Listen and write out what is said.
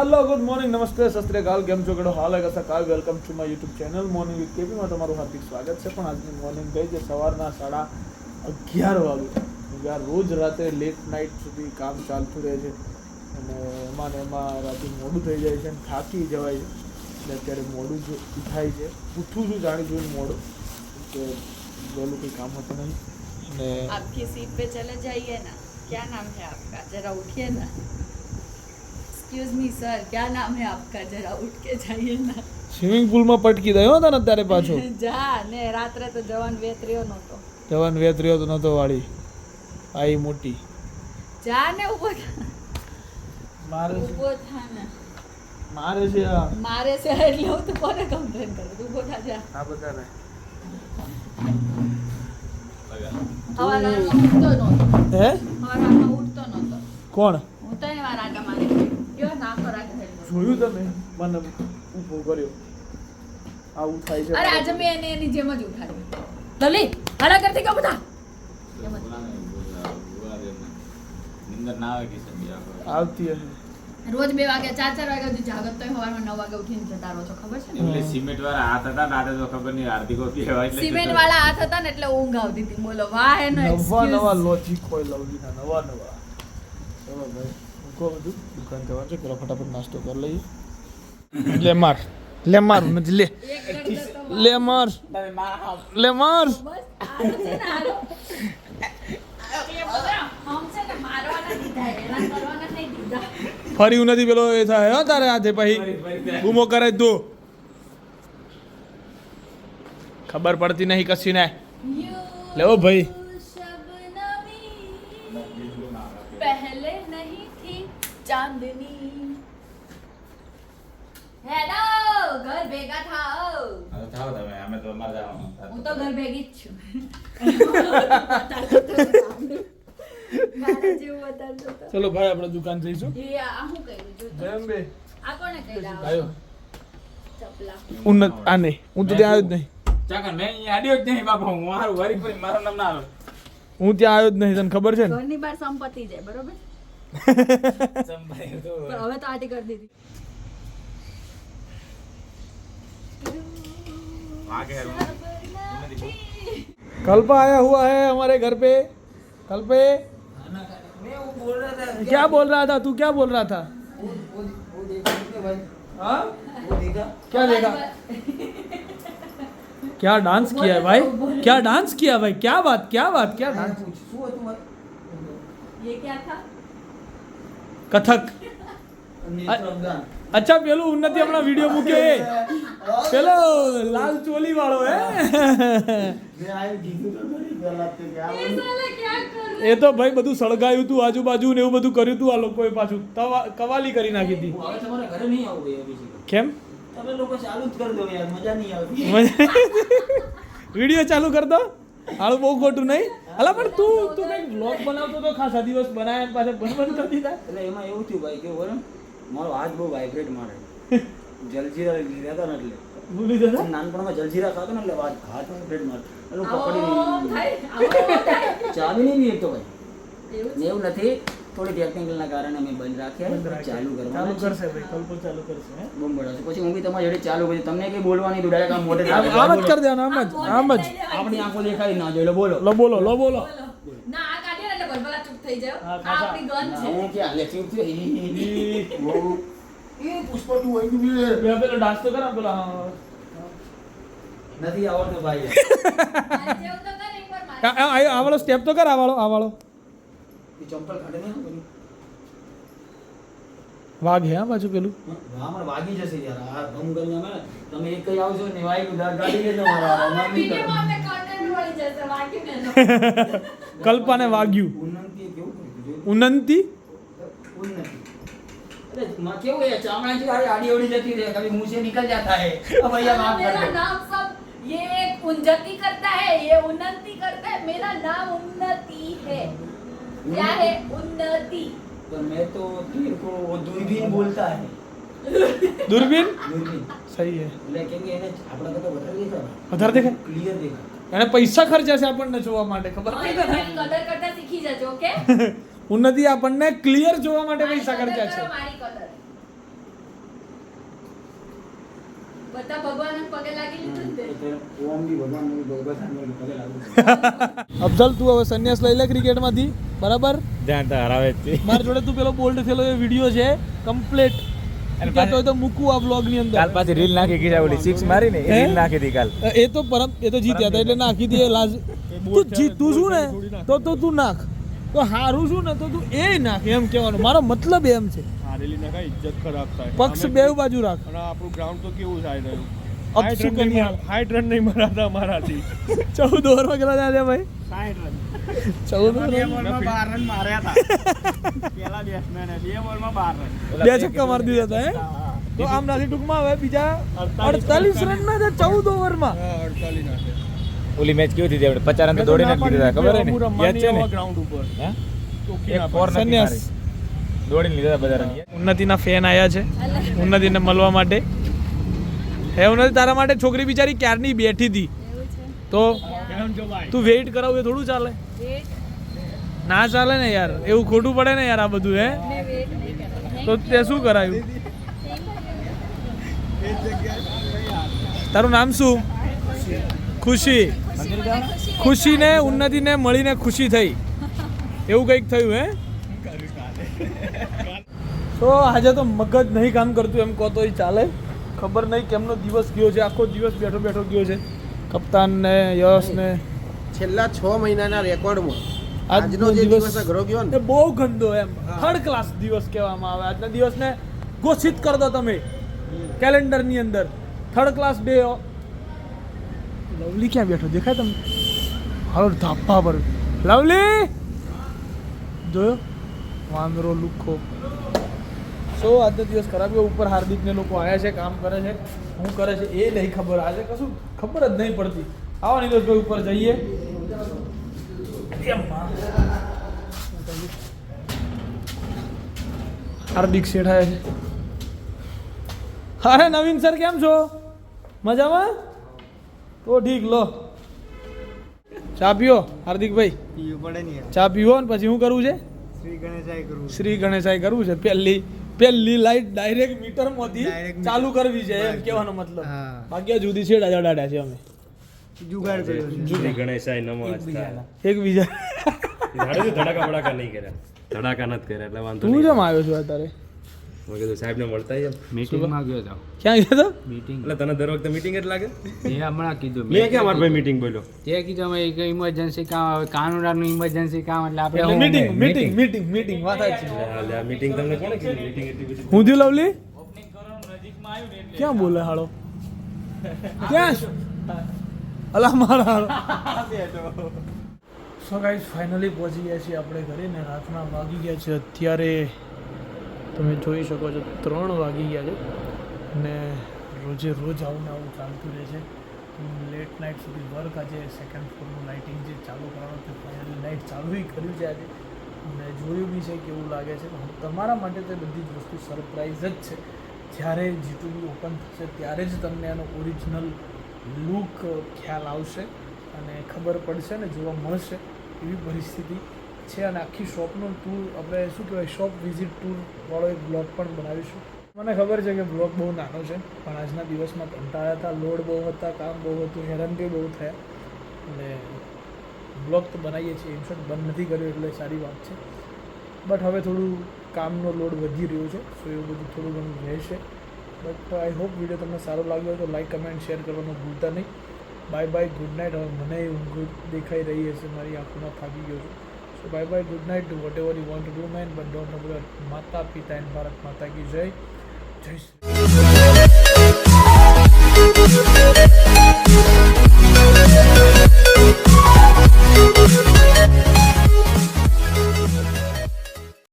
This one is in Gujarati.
હાલો ગુડ મોર્નિંગ નમસ્તે શસ્ત્રીયકાલ કેમ છો? ગડો હાલ અગસા કાલ welcome to my YouTube channel morning with કેપીમાં તમારું હાર્દિક સ્વાગત છે. પણ આજની મોર્નિંગ ગઈ જે સવારના સાડા અગિયાર વાગે યાર રોજ રાતે લેટ નાઇટ સુધી કામ ચાલતું રહે છે. અને એમાં ને એમાં રાતે મોડું થઈ જાય છે અને થાકી જવાય છે. એટલે અત્યારે મોડું જ થાય છે. ઉઠું છું, જાણી જોઈને મોડું. કે બોલું કંઈ કામ હતું નહીં. અને આપકી સીટ પે ચલે જાઈએ ના. ક્યાં નામ હે આપકા? જરા ઉઠીએ ના. એક્સક્યુઝ મી સર ક્યાં નામ હે આપકા જરા ઉઠ કે જાઈએ ના સ્વિમિંગ પૂલમાં પટકી ગયો હતો ને ત્યારે પાછો. જા ને રાત્રે તો જવાન વેતર્યો નહોતો. જવાન વેતર્યો તો નહોતો વાળી. આઈ મોટી. જા ને ઊભો મારે ઊભો થા ને. મારે છે મારે છે એટલે હું તો કોને કમ્પ્લેન કરું? ઊભો થા જા. હા બતાને હવાના ઉઠતો નતો હે? હવાના ઉઠતો નહોતો. કોણ? જોયું તમે? મને ઊભો કર્યો. આવું થાય છે. અરે આજે મેં એને એની જેમ જ ઉઠાડ્યો લલી હાલા કરતી કે બધા. આવતી હશે. રોજ બે વાગે ચાર ચાર વાગ્યા સુધી જાગત તો સવારમાં નવ વાગે ઉઠીને જતા રહો છો ખબર છે ને? એટલે સિમેન્ટ વાળા હાથ હતા ને આજે તો ખબર નહીં હાર્દિકો કહેવાય એટલે સિમેન્ટ વાળા હાથ હતા ને એટલે ઊંઘ આવતી હતી. બોલો વાહ એનો નવા નવા લોજિક હોય લવલીના નવા નવા. ચલો ભાઈ મૂકો બધું દુકાન જવાનું છે, પેલા ફટાફટ નાસ્તો કરી લઈએ. લે માર લે માર લે લે માર લે માર. ફરી નથી પેલો એ થાય, હો તારે હાથે પછી. ગુમો કરે તું. ખબર પડતી નહીં કશી ને લેવો ભાઈ. ચાંદની. હેલો ઘર ભેગા થાઓ. હવે થાઓ તમે અમે તો અમાર જવાનું હું તો ઘર ભેગી જ છું. ચલો ભાઈ આપણે દુકાન જઈશું. એ આ હું કહ્યું જો જેમ બે આ કોને કહ્યું આયો. ઉન્નત આને હું તો ત્યાં આવ્યો જ નહીં. ચાકર મેં અહીં આડ્યો જ નહીં બાપા હું મારું વારી પર મારું નામ ના આવે. હું ત્યાં આવ્યો જ નહીં તને ખબર છે ઘરની બહાર સંપત્તિ જાય બરોબર? પણ હવે તો આટી કરી દીધી વાગે હેરું. कल पे आया हुआ है हमारे घर पे कल पे क्या बोल रहा था तू क्या बोल रहा था हाँ? क्या देखा क्या डांस किया है भाई क्या डांस किया भाई क्या बात क्या बात क्या डांस ये क्या था કથક. અચ્છા પેલું ઉન્નતિ હમણાં વીડિયો મૂકે પેલો લાલ ચોલી વાળો હે એ તો ભાઈ બધું સળગાયું હતું આજુબાજુ ને એવું બધું કર્યું હતું આ લોકોએ પાછું કવાલી કરી નાખી હતી. કેમ? વીડિયો ચાલુ કરતો હાલ બહુ ખોટું નહીં. અલા પણ તું તું કઈ બ્લોગ બનાવતો તો ખાસા દિવસ બનાવ્યા અને પાછા બંધ બંધ કરી દીધા? એટલે એમાં એવું થયું ભાઈ કેવું વરમ મારો હાથ બહુ વાઇબ્રેટ મારે. જલજીરા લીધા હતા ને એટલે. ભૂલી જતા નાનપણમાં જલજીરા ખાતો ને એટલે હાથ હાથ વાઇબ્રેટ મારે. એટલે પકડી નહીં. ચાવી નહીં એક તો ભાઈ એવું નથી. થોડી ટેકનિકલના કારણે અમે બંધ રાખ્યા ચાલુ ચાલુ કરવાનું કરશે ભાઈ કલ્પો ચાલુ કરશે બમ બૂમ પછી હું બી તમારી જોડે ચાલુ કરી તમને કે બોલવાની તું ડાયરેક્ટ આમ મોઢે આમ જ કરી દેવાનું આમ જ આમ જ. આપણી આંખો દેખાય ના જોઈ લો બોલો. લો બોલો લો બોલો. ના આ કાઢીએ એટલે ભલભલા ચૂપ થઈ જાવ આ આપણી ગન છે. હું કે લે ચૂપ થઈ એ પુષ્પા તું હોય. બે પેલો ડાન્સ તો કરા પેલો હા. નથી આવડતો ભાઈ મારે જેવું તો કર એકવાર મારે. આ આ- આ સ્ટેપ તો કર આ વાળો આ વાળો. ઈ ચંપલ કાઢે નહીં હો પેલું. વાઘ હે આ બાજુ પેલું હા, મને વાગી જશે યાર આ ભમ કરીને અમે તમે એક જ આવશો ને વાગ્યું દાદ ગાડી લેજો મારા અમાર નહીં વિડીયોમાં કરવાનું. અમને content મળી જશે વાગ્યું ને એનો. કલ્પાને વાગ્યું ઉન્નતિ એ કેવું કર્યું જોયું? ઉન્નતિ ઉન્નતિ અરે માં કેવું है चामड़ा की गाड़ी आड़ी उड़ी जाती है कभी मुंह से निकल जाता है अब भैया माफ कर मेरा दो नाम सब ये एक उन्नति करता है ये उन्नति करता है मेरा नाम उन्नति है क्या है उन्नति पर मैं तो तेरे को वो दूरबीन बोलता है દૂરબીન दूरबीन સહી હે એટલે કેમ કે એને આપણા કરતા વધારે દેખાય વધારે દેખાય ક્લિયર દેખાય એને પૈસા ખર્ચ્યા છે આપણને જોવા માટે ખબર और નહીં ये તને कलर करता सीखी जाजो ओके ઉન્નતિ આપણને ક્લિયર જોવા માટે પૈસા ખર્ચ્યા છે મારી કલર બધા ભગવાનને પગે લાગી લીધું ને. તે. તો ઓમ બી ભગવાન ભગવાન પગે લાગુ અફઝલ તું હવે સંન્યાસ લઈ લે ક્રિકેટમાંથી બરાબર? ધ્યાન તો હરાવે છે. મારી જોડે તું પેલો બોલ્ડ થયેલો એ વીડિયો છે કમ્પ્લીટ. કહેતો તો મૂકું આ બ્લોગની અંદર. કાલ પાછી રીલ નાખી ગઈ ઓલી સિક્સ મારી ને રીલ નાખી કાલ. એ તો પરમ એ તો જીત્યા હતા એટલે નાખી દે લાજ. તું જીત તું શું ને? તો તો તું નાખ. તો હારું શું ને? તો તું એ નાખ એમ કહેવાનું. મારો મતલબ એમ છે. હારેલી ના કઈ ઇજ્જત ખરાબ થાય. પક્ષ બે બાજુ રાખ. અને આપણું ગ્રાઉન્ડ તો કેવું થાય રહ્યું? અબ હાઈટ શું રન નહીં કન્યા? હાઈટ રન નહીં મરાતા મારાથી. ચૌદ ઓવરમાં કેટલા થયા છે ભાઈ? ચૌદ over બે છક્કા મારી દીધા હતા તો આમ નાથી ટૂંકમાં હવે બીજા અડતાલીસ રન ના ચૌદ ઓવરમાં. અડતાલી નાખે ઓલી મેચ કેવી હતી આપણે પચાસ રન તો દોડીને જ લીધા ખબર હે ને? છે ને? ગ્રાઉન્ડ ઉપર. એક સંન્યાસ. દોડીને લીધા બધા ઉન્નતિના ફેન આયા છે. ઉન્નતિને મળવા માટે. હે ઉન્નતિ તારા માટે? છોકરી બિચારી ક્યારની બેઠી હતી? તો તું વેઇટ કરાવ એ થોડું ચાલે. ના ચાલે ને યાર એવું ખોટું પડે ને યાર આ બધું હે? તો તે શું કરાયું? તારું નામ શું? ખુશી. ખુશીને ઉન્નતિને મળીને ખુશી થઈ. એવું કંઈક થયું હે? તો આજે તો મગજ નહીં કામ કરતું એમ કહો તો એ ચાલે. ખબર નહીં કેમનો દિવસ ગયો છે આખો દિવસ બેઠો બેઠો ગયો છે. કપ્તાન ને યશ ને છેલ્લા છ મહિનાના રેકોર્ડમાં આજનો જે દિવસ દિવસ અઘરો ગયો ને. બહુ ગંદો એમ. થર્ડ ક્લાસ દિવસ કહેવામાં આવે. આજના દિવસને ઘોષિત કર દો તમે. કેલેન્ડરની અંદર. થર્ડ ક્લાસ ડે લવલી ક્યાં બેઠો? દેખાય તમને? હાલો ધાપા પર. લવલી! જોયો? વાંદરો લુખો. સો આજનો દિવસ ખરાબ ગયો ઉપર હાર્દિકને લોકો આવ્યા છે કામ કરે છે. શું કરે છે એ નહીં ખબર. આજે કશું ખબર જ નહીં પડતી. આવો નીરજભાઈ ઉપર જઈએ. હાર્દિક શેઠ આવે છે. અરે નવીન સર કેમ છો? મજામાં? તો ઠીક લો. ચા પીઓ હાર્દિકભાઈ. ચા પીવો ને પછી શું કરવું છે? શ્રી ગણેશાય કરવું છે. પહેલી પહેલી લાઈટ ડાયરેક્ટ મીટરમાંથી ચાલુ કરવી છે એમ કહેવાનો મતલબ. બાકી જુદી જુદી ડાડા ડાડા છે અમે. શ્રી ગણેશાય નમો એકબીજા ધડાકા બડાકા નહીં કર્યા. ધડાકા નથી કર્યા એટલે વાંધો તું નહીં. કેમ આવ્યો છો અત્યારે? મેં કીધું સાહેબને મળતા આવીએ. મીટિંગમાં ગયો હતો ક્યાં ગયો તો? મીટિંગ એટલે તને દર વખતે મીટિંગ જ લાગે? એ હમણાં કીધું મેં. ક્યાં મારા ભાઈ મીટિંગ બોલ્યો? તે કીધું અમે એક ઇમરજન્સી કામ આવે કાનુડાનું ઇમરજન્સી કામ એટલે આપણે મીટિંગ મીટિંગ મીટિંગ મીટિંગ વાત છે એટલે આ મીટિંગ તમને કોણે કીધી? મીટિંગ એટલી બધી હું થયું લવલી? ક્યાં બોલે હાળો? ક્યાં? અલા મારા હાળો. સો ગાઈઝ ફાઇનલી પહોંચી ગયા છીએ આપણે ઘરે ને રાતના વાગી ગયા છે અત્યારે તમે જોઈ શકો છો, ત્રણ વાગી ગયા છે અને રોજે રોજ આવું ને આવું ચાલતું રહે છે. લેટ નાઇટ સુધી વર્ક આજે સેકન્ડ ફ્લોરનું લાઇટિંગ જે ચાલુ કરવાનું તે ફાઇનલી લાઇટ ચાલુ કર્યું છે આજે. અને જોયું બી છે કેવું લાગે છે. પણ તમારા માટે તે બધી જ વસ્તુ સરપ્રાઇઝ જ છે. જ્યારે જીટુબી ઓપન થશે ત્યારે જ તમને એનો ઓરિજિનલ લુક ખ્યાલ આવશે અને ખબર પડશે ને, જોવા મળશે એવી પરિસ્થિતિ છે અને આખી શોપનું ટૂર આપણે શું કહેવાય શોપ વિઝિટ ટૂરવાળો એક બ્લોગ પણ બનાવીશું. મને ખબર છે કે બ્લોગ બહુ નાનો છે, પણ આજના દિવસમાં કંટાળ્યા હતા, લોડ બહુ હતા, કામ બહુ હતું હેરાન બી બહુ થયા. અને બ્લોગ તો બનાવીએ છીએ ઇન્શોર્ટ બંધ નથી કર્યું એટલે સારી વાત છે. બટ હવે થોડું કામનો લોડ વધી રહ્યો છે સો એવું બધું થોડું ઘણું રહેશે. બટ આઈ હોપ વીડિયો તમને સારો લાગ્યો તો લાઈક કમેન્ટ શેર કરવાનું ભૂલતા નહીં. બાય બાય ગુડ નાઇટ હવે મને ઊંઘ દેખાઈ રહી હશે, મારી આંખોમાં થાકી ગયો છું. So bye bye, good night, do whatever you want to do, man, but don't forget Mata Pita and Bharat Mata ki Jai. Jai.